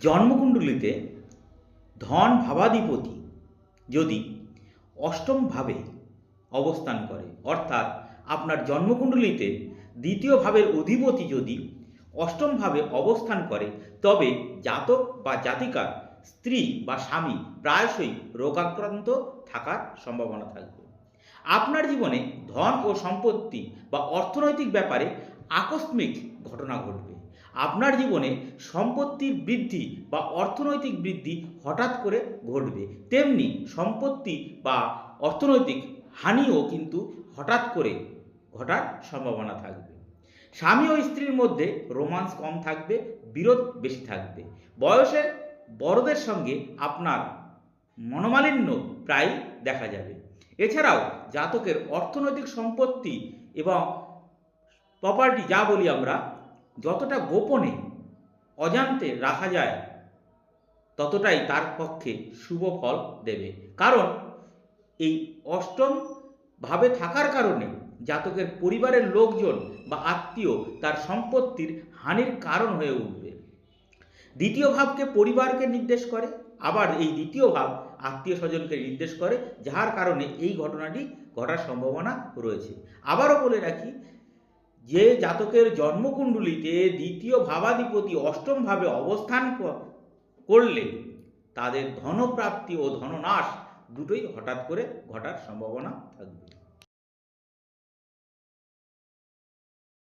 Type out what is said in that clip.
জন্মকুণ্ডলিতে ধন ভাবাধিপতি যদি অষ্টম ভাবে অবস্থান করে, অর্থাৎ আপনার জন্মকুণ্ডলিতে দ্বিতীয় ভাবের অধিপতি যদি অষ্টম ভাবে অবস্থান করে, তবে জাতক বা জাতিকার স্ত্রী বা স্বামী প্রায়শই রোগাক্রান্ত থাকার সম্ভাবনা থাকবে। আপনার জীবনে ধন ও সম্পত্তি বা অর্থনৈতিক ব্যাপারে আকস্মিক ঘটনা ঘটবে। আপনার জীবনে সম্পত্তির বৃদ্ধি বা অর্থনৈতিক বৃদ্ধি হঠাৎ করে ঘটবে। তেমনি সম্পত্তি বা অর্থনৈতিক হানিও কিন্তু হঠাৎ করে ঘটার সম্ভাবনা থাকবে। স্বামী ও স্ত্রীর মধ্যে রোমান্স কম থাকবে, বিরোধ বেশি থাকবে। বয়সে বড়দের সঙ্গে আপনার মনোমালিন্য প্রায় দেখা যাবে। এছাড়াও জাতকের অর্থনৈতিক সম্পত্তি এবং প্রপার্টি যা বলি আমরা যতটা গোপনে অজান্তে রাখা যায়, ততটাই তার পক্ষে শুভ ফল দেবে। কারণ এই অষ্টম ভাবে থাকার কারণে জাতকের পরিবারের লোকজন বা আত্মীয় তার সম্পত্তির হানির কারণ হয়ে উঠবে। দ্বিতীয় ভাবকে পরিবারকে নির্দেশ করে, আবার এই দ্বিতীয় ভাব আত্মীয় স্বজনকে নির্দেশ করে, যার কারণে এই ঘটনাটি ঘটার সম্ভাবনা রয়েছে। আবারও বলে রাখি যে জাতকের জন্মকুণ্ডলিতে দ্বিতীয় ভাবাধিপতি অষ্টমভাবে অবস্থান করলে তাদের ধনপ্রাপ্তি ও ধননাশ দুটোই হঠাৎ করে ঘটার সম্ভাবনা থাকবে।